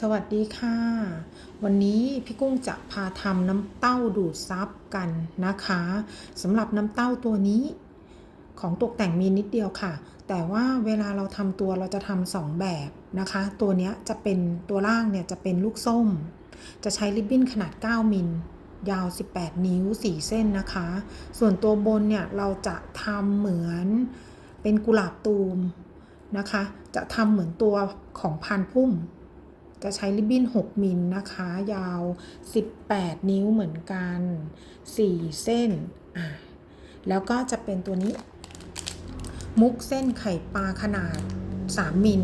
สวัสดีค่ะ วันนี้พี่กุ้งจะพาทำน้ำเต้าดูดซับกันนะคะสำหรับน้ำเต้าตัวนี้ ของตกแต่งมีนิดเดียวค่ะ แต่ว่าเวลาเราทำตัวเราจะทำสองแบบนะคะ ตัวนี้จะเป็นตัวล่างเนี่ยจะเป็นลูกส้ม จะใช้ริบบิ้นขนาด 9 มิลยาว 18 นิ้ว 4 เส้นนะคะ ส่วนตัวบนเนี่ยเราจะทำเหมือนเป็นกุหลาบตูมนะคะ จะทำเหมือนตัวของพานพุ่ม จะใช้ริบบิ้น 6 มิลนะคะ ยาว 18 นิ้วเหมือนกัน 4 เส้นอะแล้วก็จะเป็นตัวนี้ มุกเส้นไข่ปลาขนาด 3 มิล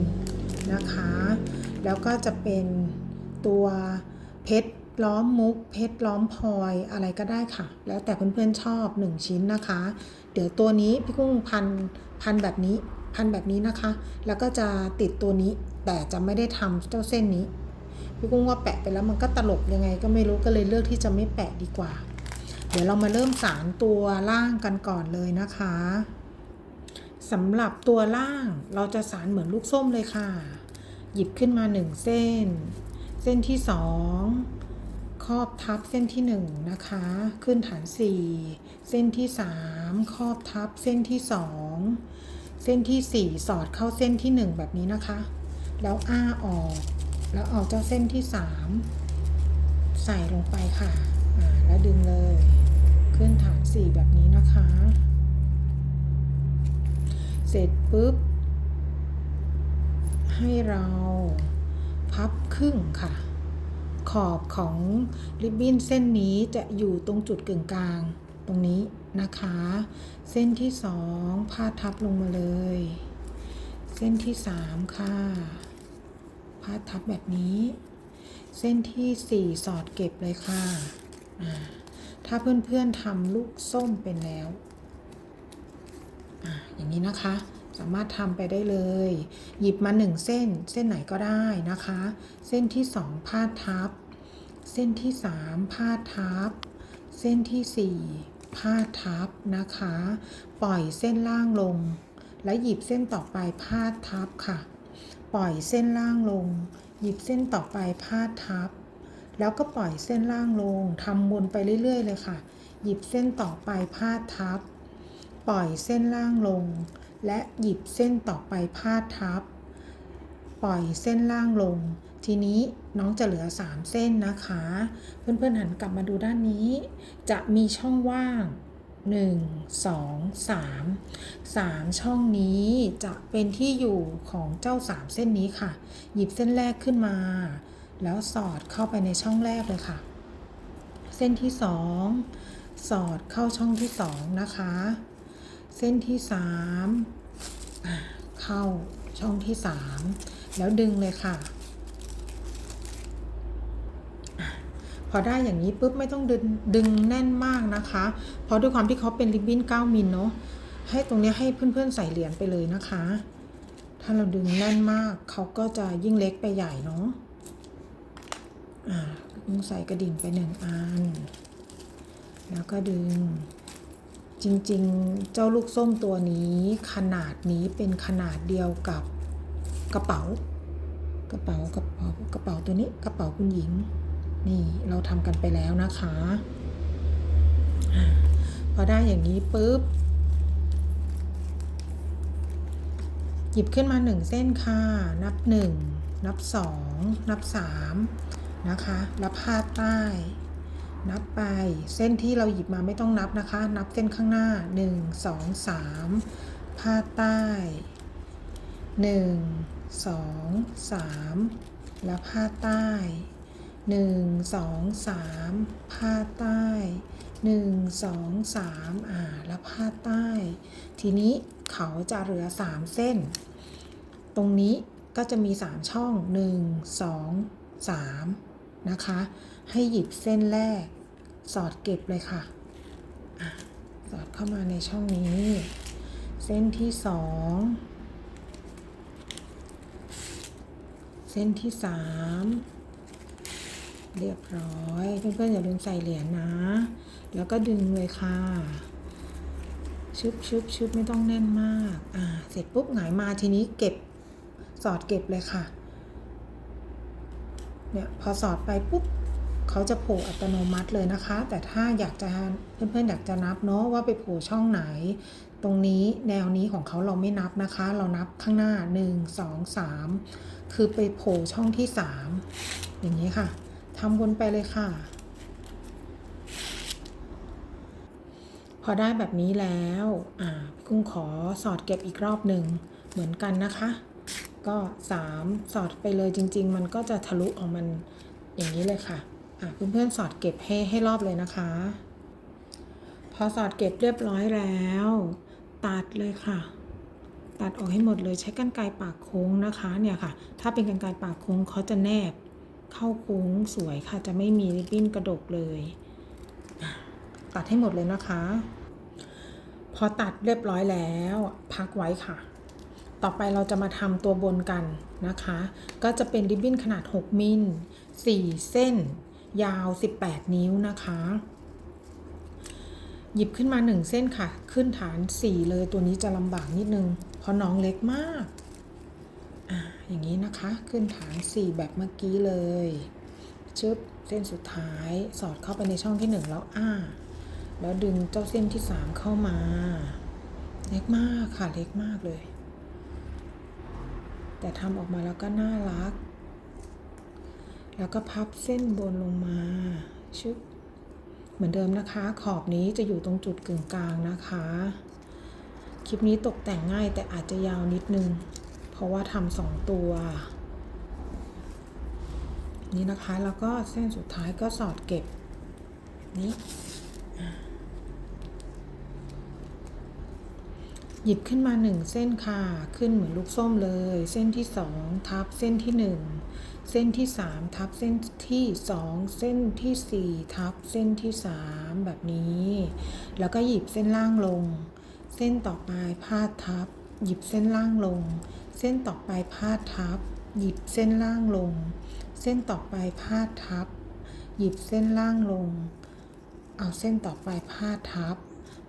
นะคะ แล้วก็จะเป็นตัวเพชรล้อมมุกเพชรล้อมพลอยอะไรก็ได้ค่ะ แล้วแต่เพื่อนๆชอบ 1 ชิ้นนะคะ เดี๋ยวตัวนี้พี่กุ้งพันพันแบบนี้ พันแบบนี้นะคะ แล้วก็จะติดตัวนี้ แต่จะไม่ได้ทำเจ้าเส้นนี้ พี่กุ้งว่าแปะไปแล้วมันก็ตลกยังไงก็ไม่รู้ก็เลยเลือกที่จะไม่แปะดีกว่า เดี๋ยวเรามาเริ่มสารตัวล่างกันก่อนเลยนะคะสำหรับตัวล่างเราจะสารเหมือนลูกส้มเลยค่ะ หยิบขึ้นมา 1 เส้น เส้นที่ 2 ครอบทับเส้นที่ 1 นะคะ ขึ้นฐาน 4 เส้นที่ 3 ครอบทับเส้นที่ 2 เส้นที่ 4 สอดเข้าเส้นที่ 1 แบบนี้นะคะ แล้วอ้าออก แล้วเอาเจ้าเส้นที่ 3 ใส่ลงไปค่ะอ่าแล้วดึงเลย ขึ้นฐาน 4 แบบนี้นะคะ เสร็จปุ๊บ ให้เราพับครึ่งค่ะ ขอบของริบบิ้นเส้นนี้จะอยู่ตรงจุดกึ่งกลางตรงนี้ นะคะ เส้นที่สองพาดทับลงมาเลย เส้นที่สามค่ะพาดทับแบบนี้ เส้นที่สี่สอดเก็บเลยค่ะอ่าถ้าเพื่อนๆทำลูกส้มเป็นแล้วออย่างนี้นะคะสามารถทำไปได้เลย หยิบมาหนึ่งเส้น เส้นไหนก็ได้นะคะ เส้นที่สองพาดทับ เส้นที่สามพาดทับ เส้นที่สี่ พาดทับนะคะ ปล่อยเส้นล่างลง และหยิบเส้นต่อไปพาดทับค่ะ ปล่อยเส้นล่างลง หยิบเส้นต่อไปพาดทับ แล้วก็ปล่อยเส้นล่างลงทำวนไปเรื่อย ๆ เลยค่ะ หยิบเส้นต่อไปพาดทับ ปล่อยเส้นล่างลง และหยิบเส้นต่อไปพาดทับ ปล่อยเส้นล่างลง ทีนี้น้องจะเหลือ 3 เส้นนะคะ เพื่อนๆหันกลับมาดูด้านนี้ จะมีช่องว่าง 1 2 3 3 ช่องนี้จะเป็นที่อยู่ของเจ้า 3 เส้นนี้ค่ะ หยิบเส้นแรกขึ้นมา แล้วสอดเข้าไปในช่องแรกเลยค่ะ เส้นที่ 2 สอดเข้าช่องที่ 2 นะคะ เส้นที่ 3 เข้าช่องที่ 3 แล้วดึงเลยค่ะ พอได้อย่างนี้ปุ๊บไม่ต้องดึงดึงแน่นมากนะคะ เพราะด้วยความที่เขาเป็นริบบิ้น 9 มิลเนาะให้ตรงนี้ให้เพื่อนๆใส่เหรียญไปเลยนะคะ ถ้าเราดึงแน่นมากเขาก็จะยิ่งเล็กไปใหญ่เนาะอ่าใส่กระดิ่งไปหนึ่งอัน แล้วก็ดึงจริงๆ เจ้าลูกส้มตัวนี้ขนาดนี้เป็นขนาดเดียวกับ กระเป๋า กระเป๋ากระเป๋ากระเป๋าตัวนี้กระเป๋าคุณหญิง นี่เราทำกันไปแล้วนะคะพอได้อย่างนี้ปุ๊บ หยิบขึ้นมาหนึ่งเส้นค่ะ นับหนึ่งนับสองนับสามนะคะแล้วพาดใต้ นับไปเส้นที่เราหยิบมาไม่ต้องนับนะคะ นับเส้นข้างหน้า1 2 3พาดใต้ 1 2 3แล้วพาใต้1 2 3พาดใต้1 2 3อ่าแล้วพาใต้ ทีนี้เขาจะเหลือ3เส้น ตรงนี้ก็จะมี3ช่อง1 2 3นะคะ ให้หยิบเส้นแรก สอดเก็บเลยค่ะอะสอดเข้ามาในช่องนี้ เส้นที่สอง เส้นที่สามเรียบร้อย เพื่อนๆอย่าลืมใส่เหรียญนะ แล้วก็ดึงเลยค่ะ ชุบชุบชุบไม่ต้องแน่นมาก อ่า เสร็จปุ๊บหงายมาทีนี้เก็บสอดเก็บเลยค่ะ เนี่ยพอสอดไปปุ๊บ เขาจะโผล่อัตโนมัติเลยนะคะ แต่ถ้าอยากจะเพื่อนๆอยากจะนับเนาะว่าไปโผล่ช่องไหน ตรงนี้แนวนี้ของเขาเราไม่นับนะคะ เรานับข้างหน้า 1 2 3 คือไปโผล่ช่องที่ 3 อย่างนี้ค่ะทำวนไปเลยค่ะ พอได้แบบนี้แล้วอ่ากุ้งขอสอดเก็บอีกรอบหนึ่งเหมือนกันนะคะ ก็ 3 สอดไปเลยจริง ๆ มันก็จะทะลุออกมันอย่างนี้เลยค่ะ เพื่อนๆสอดเก็บให้ให้รอบเลยนะคะ พอสอดเก็บเรียบร้อยแล้ว ตัดเลยค่ะ ตัดออกให้หมดเลยใช้กรรไกรปากโค้งนะคะเนี่ยค่ะ ถ้าเป็นกรรไกรปากโค้งเขาจะแนบเข้าโค้งสวยค่ะ จะไม่มีริบบิ้นกระดกเลย ตัดให้หมดเลยนะคะ พอตัดเรียบร้อยแล้ว พักไว้ค่ะ ต่อไปเราจะมาทำตัวบนกันนะคะ ก็จะเป็นริบบิ้นขนาด 6 มิล4เส้น ยาว 18 นิ้วนะคะ หยิบขึ้นมา 1 เส้นค่ะ ขึ้นฐาน 4 เลยตัวนี้จะลำบากนิดนึง เพราะน้องเล็กมากอ่าอย่างนี้นะคะ ขึ้นฐาน 4 แบบเมื่อกี้เลยชึบเส้นสุดท้ายสอดเข้าไปในช่องที่ 1 แล้วอ้า แล้วดึงเจ้าเส้นที่ 3 เข้ามา เล็กมากค่ะเล็กมากเลย แต่ทำออกมาแล้วก็น่ารัก แล้วก็พับเส้นบนลงมาชึบเหมือนเดิมนะคะ ขอบนี้จะอยู่ตรงจุดกึ่งกลางนะคะ คลิปนี้ตกแต่งง่ายแต่อาจจะยาวนิดนึง เพราะว่าทำสองตัว นี่นะคะแล้วก็เส้นสุดท้ายก็สอดเก็บ นี้ หยิบขึ้นมาหนึ่งเส้นค่ะ ขึ้นเหมือนลูกส้มเลย เส้นที่สองทับเส้นที่หนึ่งเส้นที่สามทับเส้นที่สองเส้นที่สี่ทับเส้นที่สามแบบนี้ แล้วก็หยิบเส้นล่างลง เส้นต่อไปพาดทับ หยิบเส้นล่างลง เส้นต่อไปพาดทับ หยิบเส้นล่างลง เส้นต่อไปพาดทับ หยิบเส้นล่างลง เอาเส้นต่อไปพาดทับ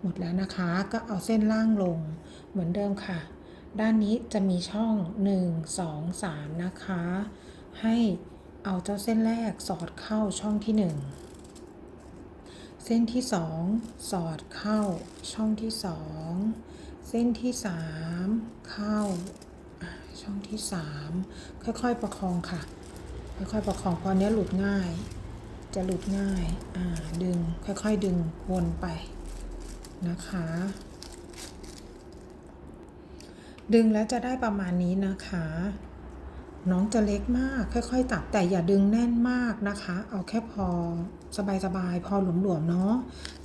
หมดแล้วนะคะ ก็เอาเส้นล่างลงเหมือนเดิมค่ะ ด้านนี้จะมีช่อง 1 2 3 นะคะ ให้เอาเจ้าเส้นแรกสอดเข้าช่องที่ 1 เส้นที่ 2 สอดเข้าช่องที่ 2 เส้นที่ 3 เข้าช่องที่ 3 ค่อยๆประคองค่ะ ค่อยๆประคองเพราะเนี้ยหลุดง่าย จะหลุดง่าย อ่า ดึง ค่อยๆดึงวนไป นะคะ ดึงแล้วจะได้ประมาณนี้นะคะ น้องจะเล็กมาก ค่อยๆ ตัดแต่อย่าดึงแน่นมากนะคะ เอาแค่พอสบายๆ พอหลวมๆ เนาะ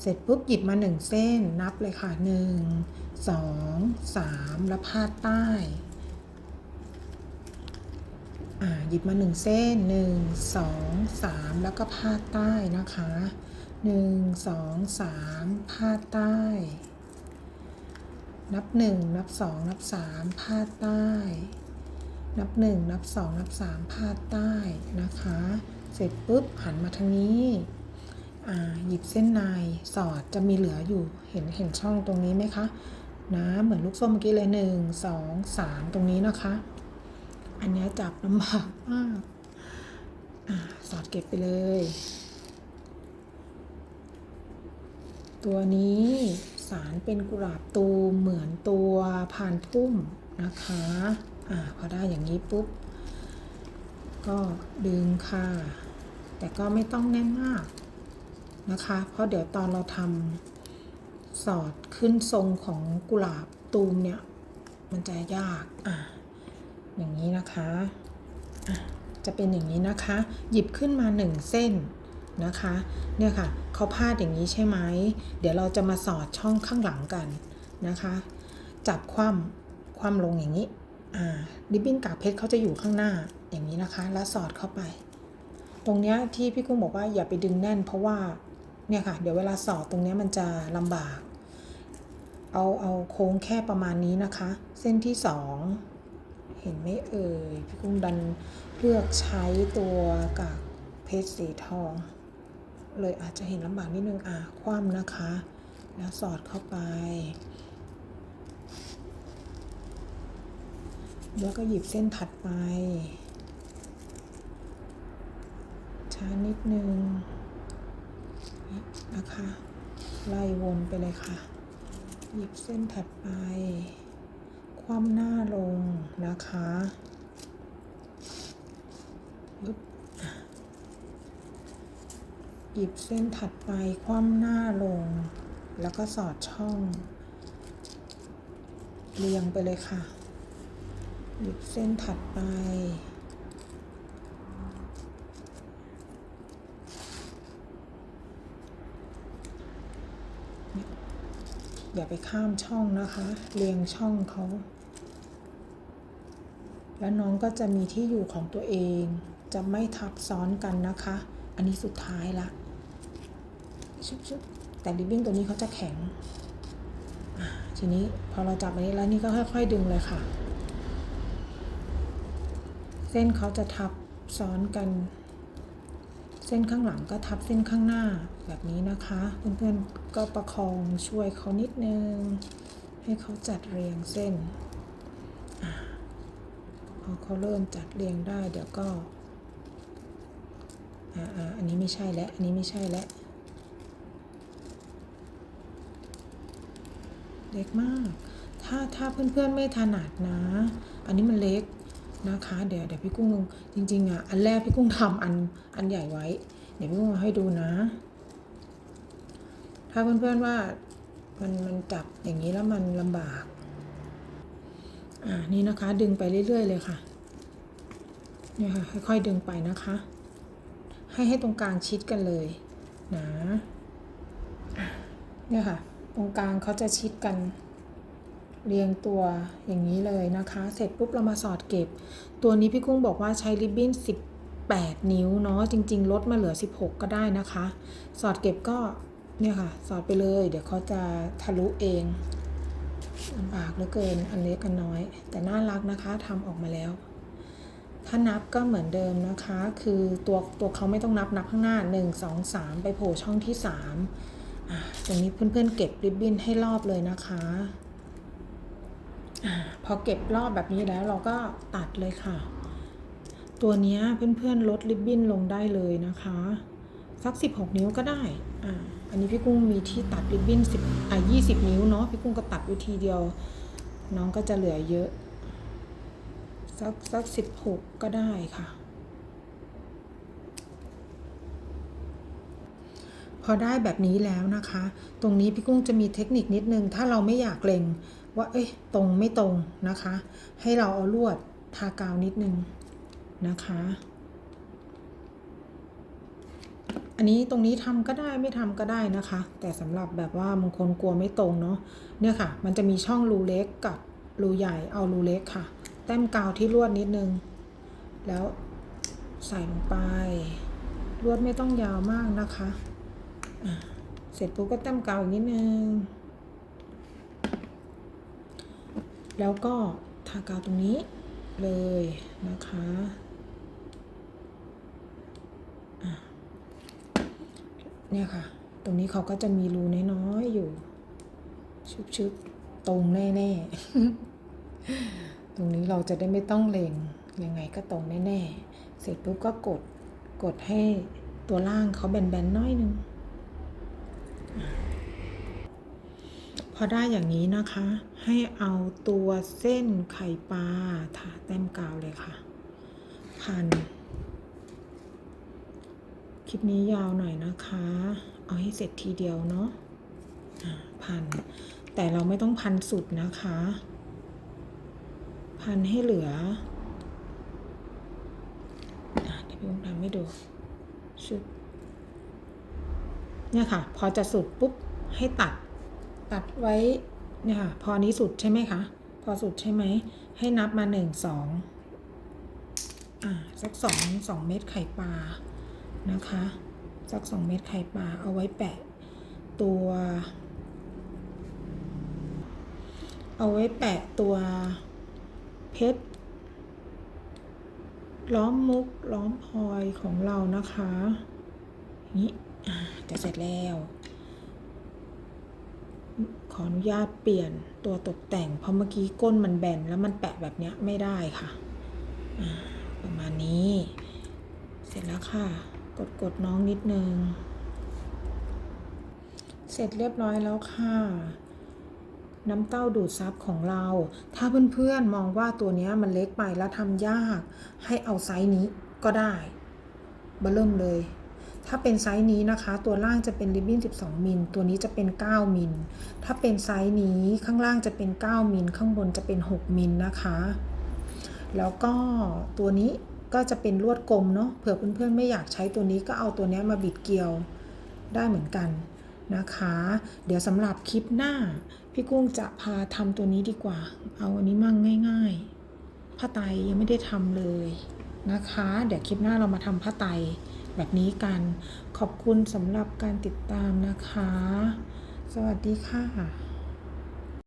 เสร็จปุ๊บหยิบมาหนึ่งเส้น นับเลยค่ะหนึ่งสองสามแล้วพาดใต้ อ่าหยิบมาหนึ่งเส้นหนึ่งสองสามแล้วก็พาดใต้นะคะ หนึ่งสองสามพาดใต้ นับหนึ่งนับสองนับสามพาดใต้ นับหนึ่งนับสองนับสามพาดใต้นะคะ เสร็จปุ๊บหันมาทางนี้หยิบเส้นในสอดจะมีเหลืออยู่เห็นเห็นช่องตรงนี้ไหมคะนะเหมือนลูกส้มเมื่อกี้เลยหนึ่งสองสามตรงนี้นะคะ อันนี้จับลำบากมากอสอดเก็บไปเลย ตัวนี้สารเป็นกุหลาบตูมเหมือนตัวพานพุ่มนะคะ อ่าพอได้อย่างนี้ปุ๊บ ก็ดึงค่ะ แต่ก็ไม่ต้องแน่นมากนะคะ เพราะเดี๋ยวตอนเราทำสอดขึ้นทรงของกุหลาบตูมเนี่ย มันจะยาก อะอย่างนี้นะคะอะจะเป็นอย่างนี้นะคะ หยิบขึ้นมาหนึ่งเส้น นะคะ เนี่ยค่ะเขาพาดอย่างนี้ใช่ไหม เดี๋ยวเราจะมาสอดช่องข้างหลังกันนะคะ จับคว่ำคว่ำลงอย่างนี้อ่าริบบิ้นกากเพชรเขาจะอยู่ข้างหน้าอย่างนี้นะคะ แล้วสอดเข้าไป ตรงเนี้ยที่พี่กุ้งบอกว่าอย่าไปดึงแน่น เพราะว่าเนี่ยค่ะ เดี๋ยวเวลาสอดตรงเนี้ยมันจะลำบาก เอาเอาโค้งแค่ประมาณนี้นะคะ เส้นที่สองเห็นไหมเอ่ยพี่กุ้งดันเลือกใช้ตัวกากเพชรสีทอง เลยอาจจะเห็นลำบากนิดนึงอะคว่ำนะคะ แล้วสอดเข้าไป แล้วก็หยิบเส้นถัดไป ช้านิดนึงนะคะ ไล่วนไปเลยค่ะ หยิบเส้นถัดไป คว่ำหน้าลงนะคะปึ๊บ หยิบเส้นถัดไปคว่ำหน้าลง แล้วก็สอดช่อง เรียงไปเลยค่ะ หยิบเส้นถัดไป อย่าไปข้ามช่องนะคะ เรียงช่องเขา แล้วน้องก็จะมีที่อยู่ของตัวเอง จะไม่ทับซ้อนกันนะคะอันนี้สุดท้ายละ ชุบๆแต่ริบบิ้นตัวนี้เขาจะแข็ง ทีนี้พอเราจับอันนี้แล้วนี่ก็ค่อย ๆ ดึงเลยค่ะ เส้นเขาจะทับซ้อนกัน เส้นข้างหลังก็ทับเส้นข้างหน้าแบบนี้นะคะ เพื่อนๆก็ประคองช่วยเขานิดนึง ให้เขาจัดเรียงเส้นอพอเขาเริ่มจัดเรียงได้เดี๋ยวก็ออันนี้ไม่ใช่แล้ว อันนี้ไม่ใช่แล้ว เล็กมาก ถ้าถ้าเพื่อนๆไม่ถนัดนะ อันนี้มันเล็กนะคะ เดี๋ยวเดี๋ยวพี่กุ้งจริงๆอะอันแรกพี่กุ้งทำอันอันใหญ่ไว้ เดี๋ยวพี่กุ้งเอาให้ดูนะ ถ้าเพื่อนๆว่ามันมันจับอย่างนี้แล้วมันลำบากอ่านี่นะคะ ดึงไปเรื่อย ๆ เลยค่ะเนี่ยค่ะค่อยๆดึงไปนะคะ ให้ให้ตรงกลางชิดกันเลยนะเนี่ยค่ะ ตรงกลางเขาจะชิดกัน เรียงตัวอย่างนี้เลยนะคะ เสร็จปุ๊บเรามาสอดเก็บ ตัวนี้พี่กุ้งบอกว่าใช้ริบบิ้น 18 นิ้วเนาะจริง ๆ ลดมาเหลือ 16 ก็ได้นะคะ สอดเก็บก็เนี่ยค่ะ สอดไปเลย เดี๋ยวเขาจะทะลุเองลำบากเหลือเกินอันเล็กอันน้อย แต่น่ารักนะคะทำออกมาแล้ว ถ้านับก็เหมือนเดิมนะคะ คือตัวตัวเขาไม่ต้องนับนับข้างหน้า 1 2 3 ไปโผล่ช่องที่ 3 ตรงนี้เพื่อนๆเก็บริบบิ้นให้รอบเลยนะคะอพอเก็บรอบแบบนี้แล้วเราก็ตัดเลยค่ะ ตัวนี้เพื่อนๆลดริบบิ้นลงได้เลยนะคะสัก 16 นิ้วก็ได้อ่าอันนี้พี่กุ้งมีที่ตัดริบบิ้น10อะ20 นิ้วเนาะพี่กุ้งก็ตัดวิธีเดียว น้องก็จะเหลือเยอะ สักสัก 16 ก็ได้ค่ะ พอได้แบบนี้แล้วนะคะ ตรงนี้พี่กุ้งจะมีเทคนิคนิดนึง ถ้าเราไม่อยากเล็งว่า เอ้ย ตรงไม่ตรงนะคะ ให้เราเอาลวดทากาวนิดนึงนะคะ อันนี้ตรงนี้ทำก็ได้ไม่ทำก็ได้นะคะ แต่สำหรับแบบว่าบางคนกลัวไม่ตรงเนาะ เนี่ยค่ะ มันจะมีช่องรูเล็กกับรูใหญ่ เอารูเล็กค่ะ แต้มกาวที่ลวดนิดนึง แล้วใส่ลงไป ลวดไม่ต้องยาวมากนะคะ เสร็จปุ๊บก็แต้มกาวอีกนิดนึง แล้วก็ทากาวตรงนี้เลยนะคะอะเนี่ยค่ะ ตรงนี้เขาก็จะมีรูน้อยๆอยู่ ชุบๆ ตรงแน่ๆ ตรงนี้เราจะได้ไม่ต้องเล็ง ยังไงก็ตรงแน่ๆ เสร็จปุ๊บก็กด กดให้ตัวล่างเขาแบนๆน้อยนึง พอได้อย่างนี้นะคะ ให้เอาตัวเส้นไข่ปลาทาแต้มกาวเลยค่ะ พัน คลิปนี้ยาวหน่อยนะคะ เอาให้เสร็จทีเดียวเนาะพัน แต่เราไม่ต้องพันสุดนะคะ พันให้เหลืออเดี๋ยวพี่อุ้มทำให้ดูชุดเนี่ยค่ะ พอจะสุดปุ๊บให้ตัด ตัดไว้เนี่ยค่ะพอนี้สุดใช่ไหมคะ พอสุดใช่ไหม ให้นับมาหนึ่งสองอ่าสักสองสองเม็ดไข่ปลานะคะ สักสองเม็ดไข่ปลาเอาไว้แปะตัว เอาไว้แปะตัวเพชรล้อมมุกล้อมพลอยของเรานะคะ นี่จะเสร็จแล้ว ออนุญาตเปลี่ยนตัวตกแต่ง เพราะเมื่อกี้ก้นมันแบนแล้วมันแปะแบบนี้ไม่ได้ค่ะ ประมาณนี้ เสร็จแล้วค่ะ กดกดน้องนิดนึง เสร็จเรียบร้อยแล้วค่ะ น้ำเต้าดูดซับของเรา ถ้าเพื่อนๆมองว่าตัวนี้มันเล็กไปแล้วทำยาก ให้เอาไซส์นี้ก็ได้บเริ่มเลย ถ้าเป็นไซส์นี้นะคะ ตัวล่างจะเป็นริบบิ้น 12 มิล ตัวนี้จะเป็น 9 มิล ถ้าเป็นไซส์นี้ข้างล่างจะเป็น 9 มิล ข้างบนจะเป็น 6 มิลนะคะ แล้วก็ตัวนี้ก็จะเป็นลวดกลมเนาะ เผื่อเพื่อนๆไม่อยากใช้ตัวนี้ก็เอาตัวนี้มาบิดเกลียวได้เหมือนกันนะคะ เดี๋ยวสำหรับคลิปหน้า พี่กุ้งจะพาทำตัวนี้ดีกว่า เอาอันนี้มั่งง่ายๆผ้าไตยังไม่ได้ทำเลยนะคะ เดี๋ยวคลิปหน้าเรามาทำผ้าไต แบบนี้กันขอบคุณสำหรับการติดตามนะคะ สวัสดีค่ะ